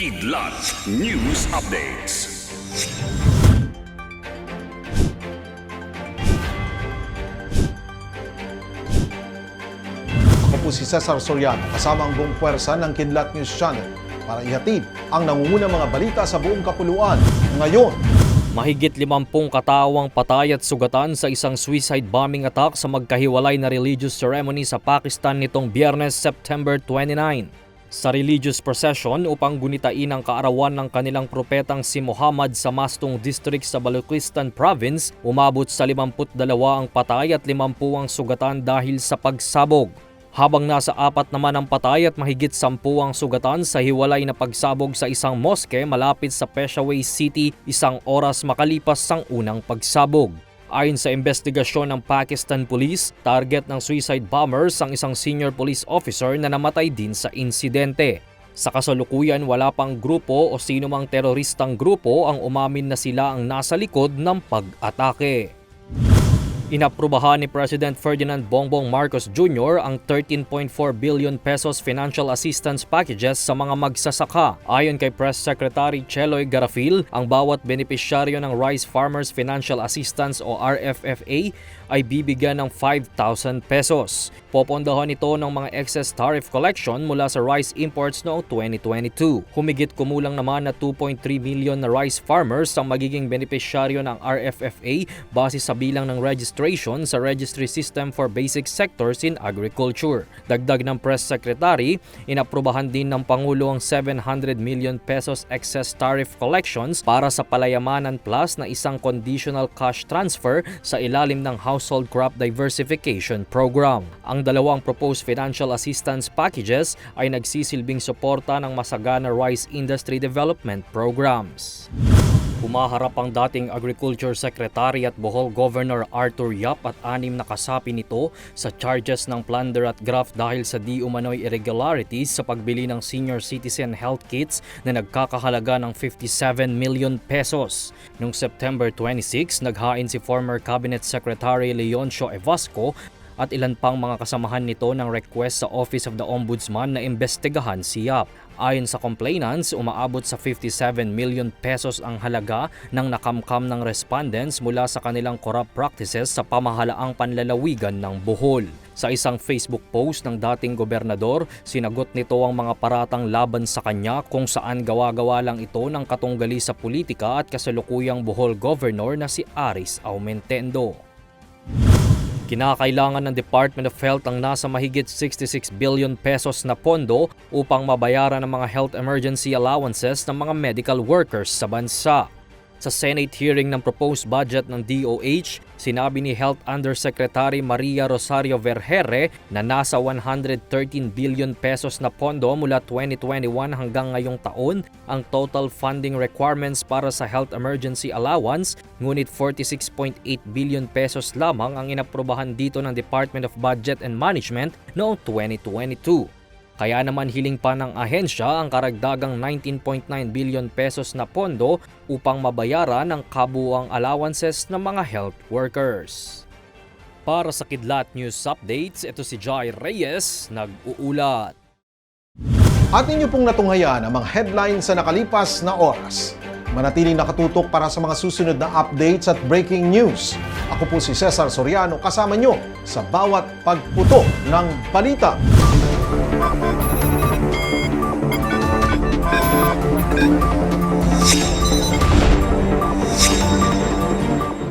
Kidlat News Updates. Ako po si Cesar Soriano kasama ang buong puwersa ng Kidlat News Channel para ihatid ang nangungunang mga balita sa buong kapuluan ngayon. Mahigit limampung katawang patay at sugatan sa isang suicide bombing attack sa magkahiwalay na religious ceremony sa Pakistan nitong Biyernes, September 29. Sa religious procession upang gunitain ang kaarawan ng kanilang propetang si Muhammad sa Mastong District sa Balochistan Province, umabot sa 52 ang patay at 50 ang sugatan dahil sa pagsabog. Habang nasa apat naman ang patay at mahigit sampu ang sugatan sa hiwalay na pagsabog sa isang moske malapit sa Peshawar City isang oras makalipas ang unang pagsabog. Ayon sa investigasyon ng Pakistan Police, target ng suicide bombers ang isang senior police officer na namatay din sa insidente. Sa kasalukuyan wala pang grupo o sino mang teroristang grupo ang umamin na sila ang nasa likod ng pag-atake. Inaprubahan ni President Ferdinand Bongbong Marcos Jr. ang 13.4 billion pesos financial assistance packages sa mga magsasaka. Ayon kay Press Secretary Cheloy Garafil, ang bawat benepisyaryo ng Rice Farmers Financial Assistance o RFFA ay bibigyan ng 5,000 pesos. Popondahan ito ng mga excess tariff collection mula sa rice imports noong 2022. Humigit kumulang naman na 2.3 million na rice farmers ang magiging benepisyaryo ng RFFA base sa bilang ng registration sa Registry System for Basic Sectors in Agriculture. Dagdag ng Press Secretary, inaprubahan din ng Pangulo ang 700 million pesos excess tariff collections para sa Palayamanan Plus na isang conditional cash transfer sa ilalim ng Household Crop Diversification Program. Ang dalawang proposed financial assistance packages ay nagsisilbing suporta ng masagana rice industry development programs. Humaharap ang dating Agriculture Secretary at Bohol Governor Arthur Yap at anim na kasapi nito sa charges ng plunder at graft dahil sa di umano'y irregularities sa pagbili ng senior citizen health kits na nagkakahalaga ng 57 million pesos. Noong September 26, naghain si former Cabinet Secretary Leoncio Evasco at ilan pang mga kasamahan nito ng request sa Office of the Ombudsman na imbestigahan si Yap. Ayon sa complainants, umaabot sa 57 million pesos ang halaga ng nakamkam ng respondents mula sa kanilang corrupt practices sa pamahalaang panlalawigan ng Bohol. Sa isang Facebook post ng dating gobernador, sinagot nito ang mga paratang laban sa kanya kung saan gawa-gawa lang ito ng katunggali sa politika at kasalukuyang Bohol Governor na si Aris Aumentendo. Kinakailangan ng Department of Health ang nasa mahigit 66 billion pesos na pondo upang mabayaran ang mga health emergency allowances ng mga medical workers sa bansa. Sa Senate hearing ng proposed budget ng DOH, sinabi ni Health Undersecretary Maria Rosario Vergere na nasa 113 billion pesos na pondo mula 2021 hanggang ngayong taon ang total funding requirements para sa health emergency allowance, ngunit 46.8 billion pesos lamang ang inaprubahan dito ng Department of Budget and Management noong 2022. Kaya naman hiling pa ng ahensya ang karagdagang 19.9 billion pesos na pondo upang mabayaran ang kabuang allowances ng mga health workers. Para sa Kidlat News Updates, ito si Jai Reyes, nag-uulat. At ninyo pong natunghayan ang mga headlines sa nakalipas na oras. Manatiling nakatutok para sa mga susunod na updates at breaking news. Ako po si Cesar Soriano kasama nyo sa bawat pagputo ng balita. Thank you.